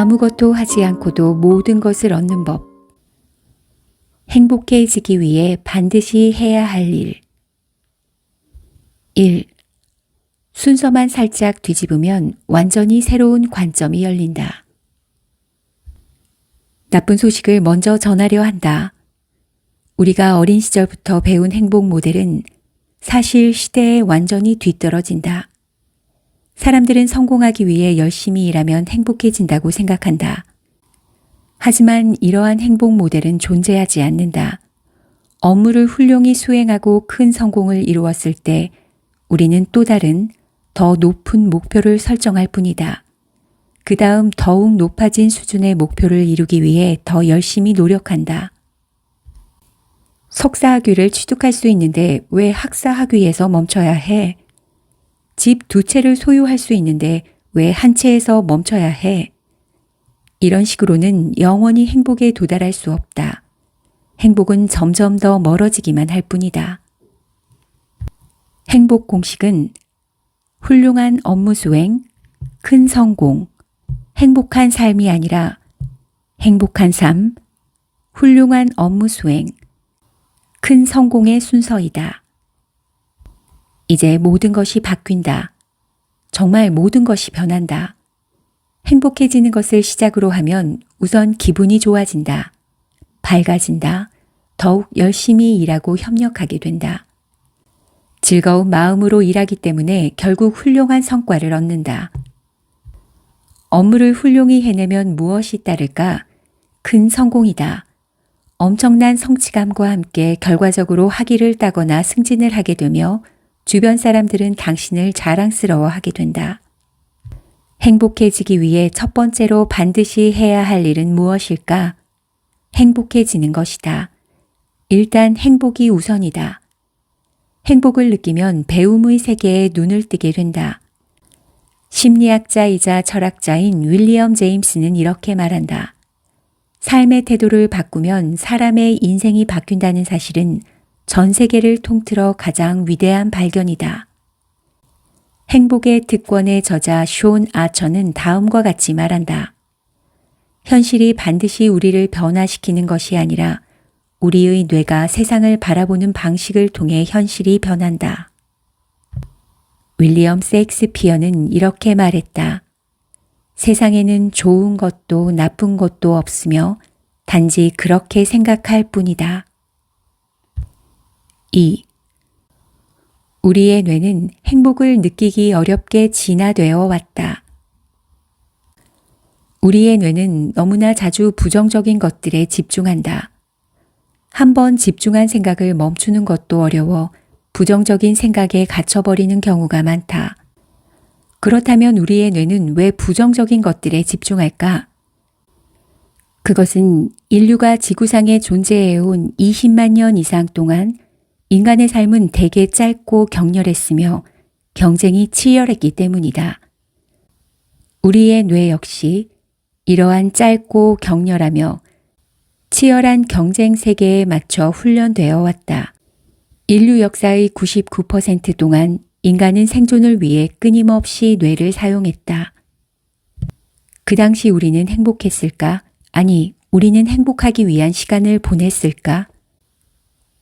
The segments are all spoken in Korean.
아무것도 하지 않고도 모든 것을 얻는 법. 행복해지기 위해 반드시 해야 할 일. 1. 순서만 살짝 뒤집으면 완전히 새로운 관점이 열린다. 나쁜 소식을 먼저 전하려 한다. 우리가 어린 시절부터 배운 행복 모델은 사실 시대에 완전히 뒤떨어진다. 사람들은 성공하기 위해 열심히 일하면 행복해진다고 생각한다. 하지만 이러한 행복 모델은 존재하지 않는다. 업무를 훌륭히 수행하고 큰 성공을 이루었을 때 우리는 또 다른 더 높은 목표를 설정할 뿐이다. 그 다음 더욱 높아진 수준의 목표를 이루기 위해 더 열심히 노력한다. 석사학위를 취득할 수 있는데 왜 학사학위에서 멈춰야 해? 집 두 채를 소유할 수 있는데 왜 한 채에서 멈춰야 해? 이런 식으로는 영원히 행복에 도달할 수 없다. 행복은 점점 더 멀어지기만 할 뿐이다. 행복 공식은 훌륭한 업무 수행, 큰 성공, 행복한 삶이 아니라 행복한 삶, 훌륭한 업무 수행, 큰 성공의 순서이다. 이제 모든 것이 바뀐다. 정말 모든 것이 변한다. 행복해지는 것을 시작으로 하면 우선 기분이 좋아진다. 밝아진다. 더욱 열심히 일하고 협력하게 된다. 즐거운 마음으로 일하기 때문에 결국 훌륭한 성과를 얻는다. 업무를 훌륭히 해내면 무엇이 따를까? 큰 성공이다. 엄청난 성취감과 함께 결과적으로 학위를 따거나 승진을 하게 되며 주변 사람들은 당신을 자랑스러워 하게 된다. 행복해지기 위해 첫 번째로 반드시 해야 할 일은 무엇일까? 행복해지는 것이다. 일단 행복이 우선이다. 행복을 느끼면 배움의 세계에 눈을 뜨게 된다. 심리학자이자 철학자인 윌리엄 제임스는 이렇게 말한다. 삶의 태도를 바꾸면 사람의 인생이 바뀐다는 사실은 전 세계를 통틀어 가장 위대한 발견이다. 행복의 특권의 저자 쇼온 아처는 다음과 같이 말한다. 현실이 반드시 우리를 변화시키는 것이 아니라 우리의 뇌가 세상을 바라보는 방식을 통해 현실이 변한다. 윌리엄 세익스피어는 이렇게 말했다. 세상에는 좋은 것도 나쁜 것도 없으며 단지 그렇게 생각할 뿐이다. 2. 우리의 뇌는 행복을 느끼기 어렵게 진화되어 왔다. 우리의 뇌는 너무나 자주 부정적인 것들에 집중한다. 한번 집중한 생각을 멈추는 것도 어려워 부정적인 생각에 갇혀버리는 경우가 많다. 그렇다면 우리의 뇌는 왜 부정적인 것들에 집중할까? 그것은 인류가 지구상에 존재해온 20만 년 이상 동안 인간의 삶은 대개 짧고 격렬했으며 경쟁이 치열했기 때문이다. 우리의 뇌 역시 이러한 짧고 격렬하며 치열한 경쟁 세계에 맞춰 훈련되어 왔다. 인류 역사의 99% 동안 인간은 생존을 위해 끊임없이 뇌를 사용했다. 그 당시 우리는 행복했을까? 아니, 우리는 행복하기 위한 시간을 보냈을까?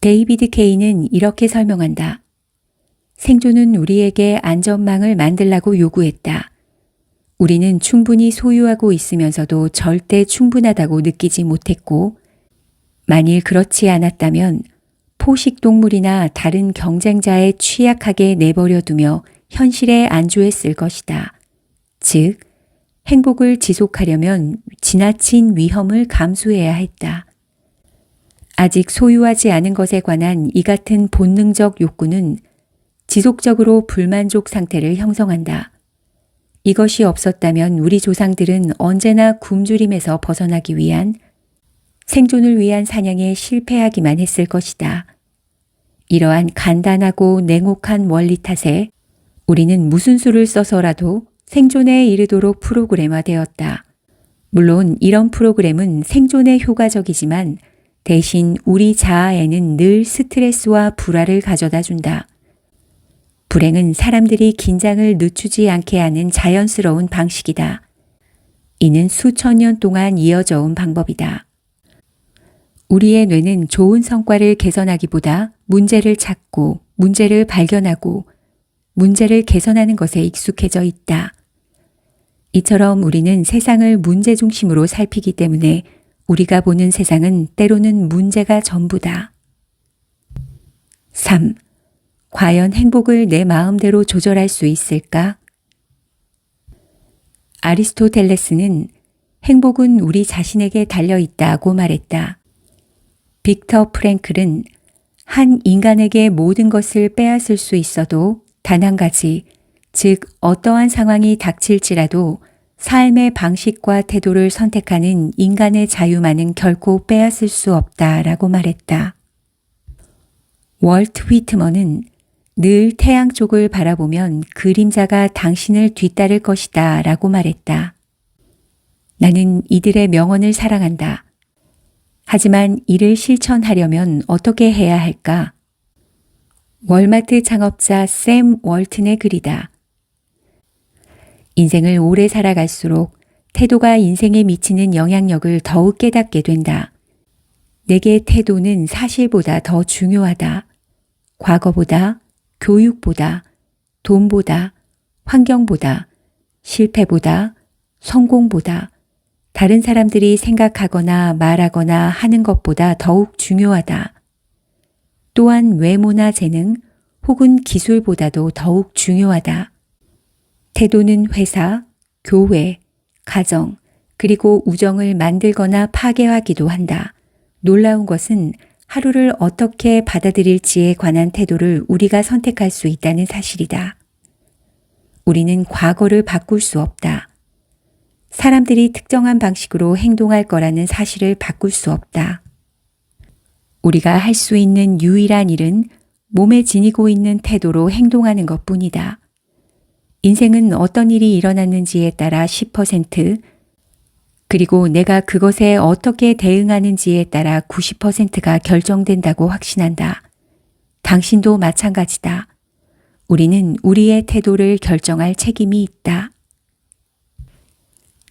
데이비드 케이는 이렇게 설명한다. 생존은 우리에게 안전망을 만들라고 요구했다. 우리는 충분히 소유하고 있으면서도 절대 충분하다고 느끼지 못했고, 만일 그렇지 않았다면 포식동물이나 다른 경쟁자에 취약하게 내버려 두며 현실에 안주했을 것이다. 즉, 행복을 지속하려면 지나친 위험을 감수해야 했다. 아직 소유하지 않은 것에 관한 이 같은 본능적 욕구는 지속적으로 불만족 상태를 형성한다. 이것이 없었다면 우리 조상들은 언제나 굶주림에서 벗어나기 위한 생존을 위한 사냥에 실패하기만 했을 것이다. 이러한 간단하고 냉혹한 원리 탓에 우리는 무슨 수를 써서라도 생존에 이르도록 프로그램화 되었다. 물론 이런 프로그램은 생존에 효과적이지만 대신 우리 자아에는 늘 스트레스와 불화를 가져다 준다. 불행은 사람들이 긴장을 늦추지 않게 하는 자연스러운 방식이다. 이는 수천 년 동안 이어져 온 방법이다. 우리의 뇌는 좋은 성과를 개선하기보다 문제를 찾고 문제를 발견하고 문제를 개선하는 것에 익숙해져 있다. 이처럼 우리는 세상을 문제 중심으로 살피기 때문에 우리가 보는 세상은 때로는 문제가 전부다. 3. 과연 행복을 내 마음대로 조절할 수 있을까? 아리스토텔레스는 행복은 우리 자신에게 달려 있다고 말했다. 빅터 프랭클은 한 인간에게 모든 것을 빼앗을 수 있어도 단 한 가지, 즉 어떠한 상황이 닥칠지라도 삶의 방식과 태도를 선택하는 인간의 자유만은 결코 빼앗을 수 없다라고 말했다. 월트 휘트먼은 늘 태양 쪽을 바라보면 그림자가 당신을 뒤따를 것이다 라고 말했다. 나는 이들의 명언을 사랑한다. 하지만 이를 실천하려면 어떻게 해야 할까? 월마트 창업자 샘 월튼의 글이다. 인생을 오래 살아갈수록 태도가 인생에 미치는 영향력을 더욱 깨닫게 된다. 내게 태도는 사실보다 더 중요하다. 과거보다, 교육보다, 돈보다, 환경보다, 실패보다, 성공보다, 다른 사람들이 생각하거나 말하거나 하는 것보다 더욱 중요하다. 또한 외모나 재능 혹은 기술보다도 더욱 중요하다. 태도는 회사, 교회, 가정, 그리고 우정을 만들거나 파괴하기도 한다. 놀라운 것은 하루를 어떻게 받아들일지에 관한 태도를 우리가 선택할 수 있다는 사실이다. 우리는 과거를 바꿀 수 없다. 사람들이 특정한 방식으로 행동할 거라는 사실을 바꿀 수 없다. 우리가 할 수 있는 유일한 일은 몸에 지니고 있는 태도로 행동하는 것 뿐이다. 인생은 어떤 일이 일어났는지에 따라 10%, 그리고 내가 그것에 어떻게 대응하는지에 따라 90%가 결정된다고 확신한다. 당신도 마찬가지다. 우리는 우리의 태도를 결정할 책임이 있다.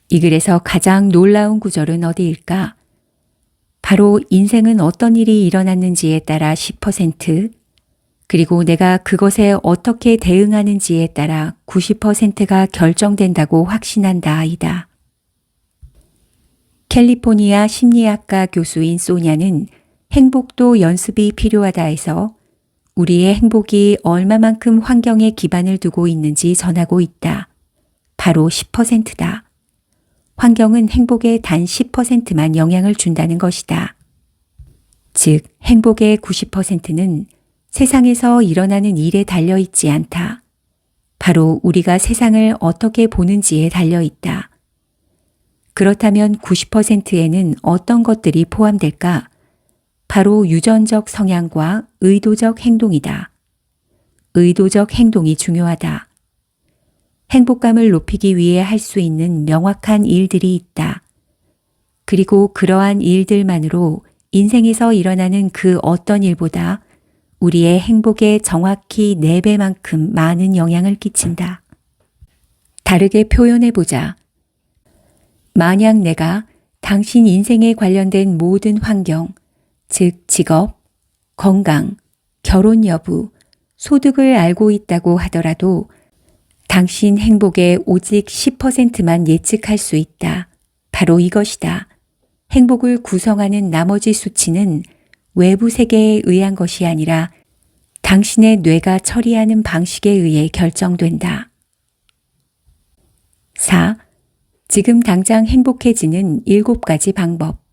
이 글에서 가장 놀라운 구절은 어디일까? 바로 인생은 어떤 일이 일어났는지에 따라 10%, 그리고 내가 그것에 어떻게 대응하는지에 따라 90%가 결정된다고 확신한다 아이다. 캘리포니아 심리학과 교수인 소냐는 행복도 연습이 필요하다 해서 우리의 행복이 얼마만큼 환경에 기반을 두고 있는지 전하고 있다. 바로 10%다. 환경은 행복의 단 10%만 영향을 준다는 것이다. 즉, 행복의 90%는 세상에서 일어나는 일에 달려 있지 않다. 바로 우리가 세상을 어떻게 보는지에 달려 있다. 그렇다면 90%에는 어떤 것들이 포함될까? 바로 유전적 성향과 의도적 행동이다. 의도적 행동이 중요하다. 행복감을 높이기 위해 할 수 있는 명확한 일들이 있다. 그리고 그러한 일들만으로 인생에서 일어나는 그 어떤 일보다 우리의 행복에 정확히 4배만큼 많은 영향을 끼친다. 다르게 표현해 보자. 만약 내가 당신 인생에 관련된 모든 환경, 즉 직업, 건강, 결혼 여부, 소득을 알고 있다고 하더라도 당신 행복의 오직 10%만 예측할 수 있다. 바로 이것이다. 행복을 구성하는 나머지 수치는 외부 세계에 의한 것이 아니라 당신의 뇌가 처리하는 방식에 의해 결정된다. 4. 지금 당장 행복해지는 7가지 방법.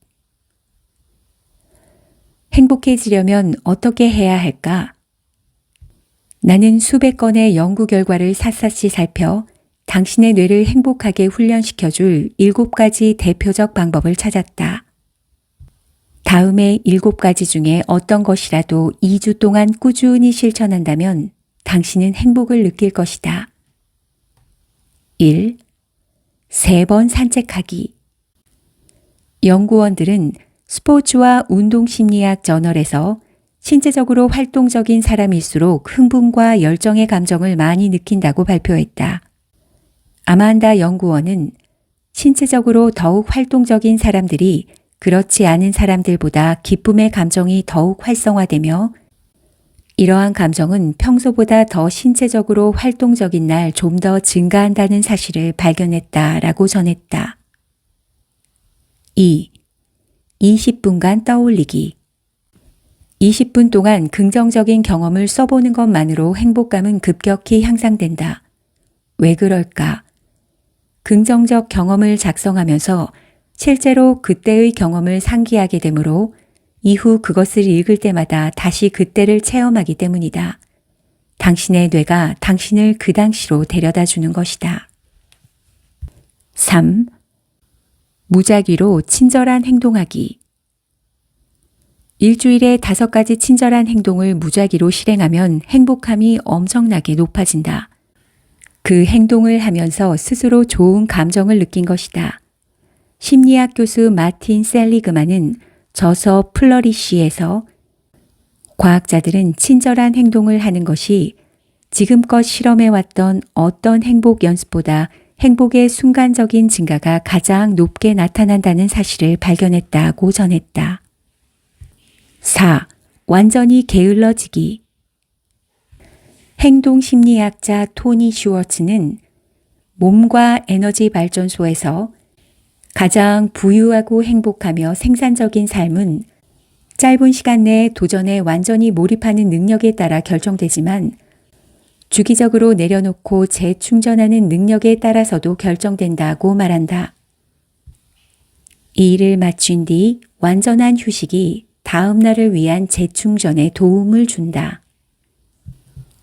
행복해지려면 어떻게 해야 할까? 나는 수백 건의 연구 결과를 샅샅이 살펴 당신의 뇌를 행복하게 훈련시켜 줄 7가지 대표적 방법을 찾았다. 다음에 7가지 중에 어떤 것이라도 2주 동안 꾸준히 실천한다면 당신은 행복을 느낄 것이다. 1. 세 번 산책하기. 연구원들은 스포츠와 운동심리학 저널에서 신체적으로 활동적인 사람일수록 흥분과 열정의 감정을 많이 느낀다고 발표했다. 아만다 연구원은 신체적으로 더욱 활동적인 사람들이 그렇지 않은 사람들보다 기쁨의 감정이 더욱 활성화되며 이러한 감정은 평소보다 더 신체적으로 활동적인 날 좀 더 증가한다는 사실을 발견했다라고 전했다. 2. 20분간 떠올리기 20분 동안 긍정적인 경험을 써보는 것만으로 행복감은 급격히 향상된다. 왜 그럴까? 긍정적 경험을 작성하면서 실제로 그때의 경험을 상기하게 되므로 이후 그것을 읽을 때마다 다시 그때를 체험하기 때문이다. 당신의 뇌가 당신을 그 당시로 데려다 주는 것이다. 3. 무작위로 친절한 행동하기. 일주일에 다섯 가지 친절한 행동을 무작위로 실행하면 행복함이 엄청나게 높아진다. 그 행동을 하면서 스스로 좋은 감정을 느낀 것이다. 심리학 교수 마틴 셀리그만은 저서 플러리쉬에서 과학자들은 친절한 행동을 하는 것이 지금껏 실험해왔던 어떤 행복 연습보다 행복의 순간적인 증가가 가장 높게 나타난다는 사실을 발견했다고 전했다. 4. 완전히 게을러지기. 행동심리학자 토니 슈워츠는 몸과 에너지 발전소에서 가장 부유하고 행복하며 생산적인 삶은 짧은 시간 내에 도전에 완전히 몰입하는 능력에 따라 결정되지만 주기적으로 내려놓고 재충전하는 능력에 따라서도 결정된다고 말한다. 이 일을 마친 뒤 완전한 휴식이 다음 날을 위한 재충전에 도움을 준다.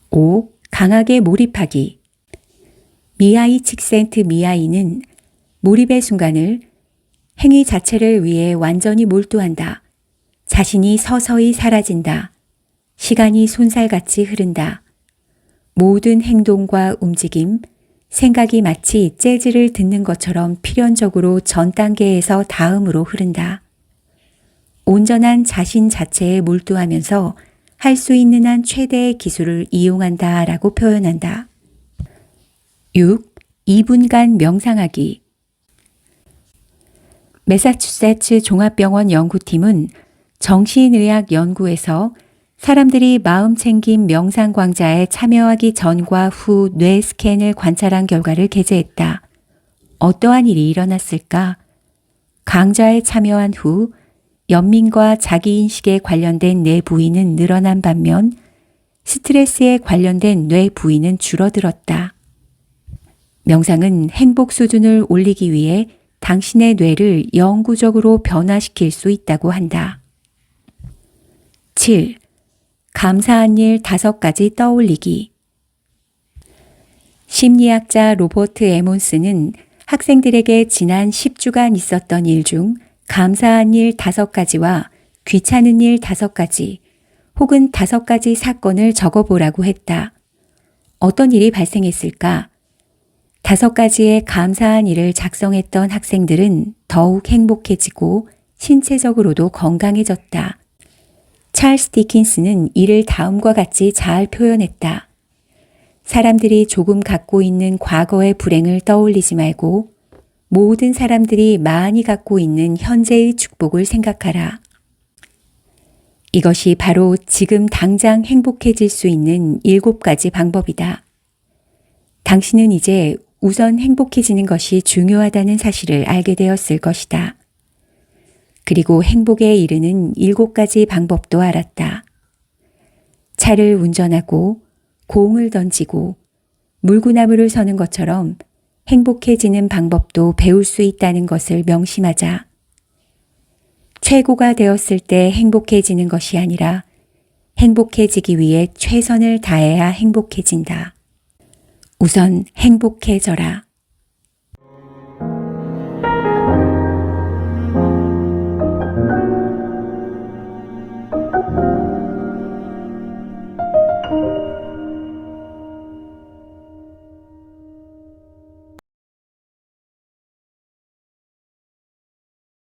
5. 강하게 몰입하기. 미아이 칙센트 미아이는 몰입의 순간을 행위 자체를 위해 완전히 몰두한다. 자신이 서서히 사라진다. 시간이 손살같이 흐른다. 모든 행동과 움직임, 생각이 마치 재즈를 듣는 것처럼 필연적으로 전 단계에서 다음으로 흐른다. 온전한 자신 자체에 몰두하면서 할 수 있는 한 최대의 기술을 이용한다 라고 표현한다. 6. 2분간 명상하기. 메사추세츠 종합병원 연구팀은 정신의학 연구에서 사람들이 마음 챙김 명상 광자에 참여하기 전과 후 뇌 스캔을 관찰한 결과를 게재했다. 어떠한 일이 일어났을까? 강좌에 참여한 후 연민과 자기인식에 관련된 뇌 부위는 늘어난 반면 스트레스에 관련된 뇌 부위는 줄어들었다. 명상은 행복 수준을 올리기 위해 당신의 뇌를 영구적으로 변화시킬 수 있다고 한다. 7. 감사한 일 다섯 가지 떠올리기. 심리학자 로버트 에몬스는 학생들에게 지난 10주간 있었던 일 중 감사한 일 다섯 가지와 귀찮은 일 다섯 가지 혹은 다섯 가지 사건을 적어보라고 했다. 어떤 일이 발생했을까? 다섯 가지의 감사한 일을 작성했던 학생들은 더욱 행복해지고 신체적으로도 건강해졌다. 찰스 디킨스는 이를 다음과 같이 잘 표현했다. 사람들이 조금 갖고 있는 과거의 불행을 떠올리지 말고 모든 사람들이 많이 갖고 있는 현재의 축복을 생각하라. 이것이 바로 지금 당장 행복해질 수 있는 일곱 가지 방법이다. 당신은 이제 우선 행복해지는 것이 중요하다는 사실을 알게 되었을 것이다. 그리고 행복에 이르는 일곱 가지 방법도 알았다. 차를 운전하고 공을 던지고 물구나무를 서는 것처럼 행복해지는 방법도 배울 수 있다는 것을 명심하자. 최고가 되었을 때 행복해지는 것이 아니라 행복해지기 위해 최선을 다해야 행복해진다. 우선 행복해져라.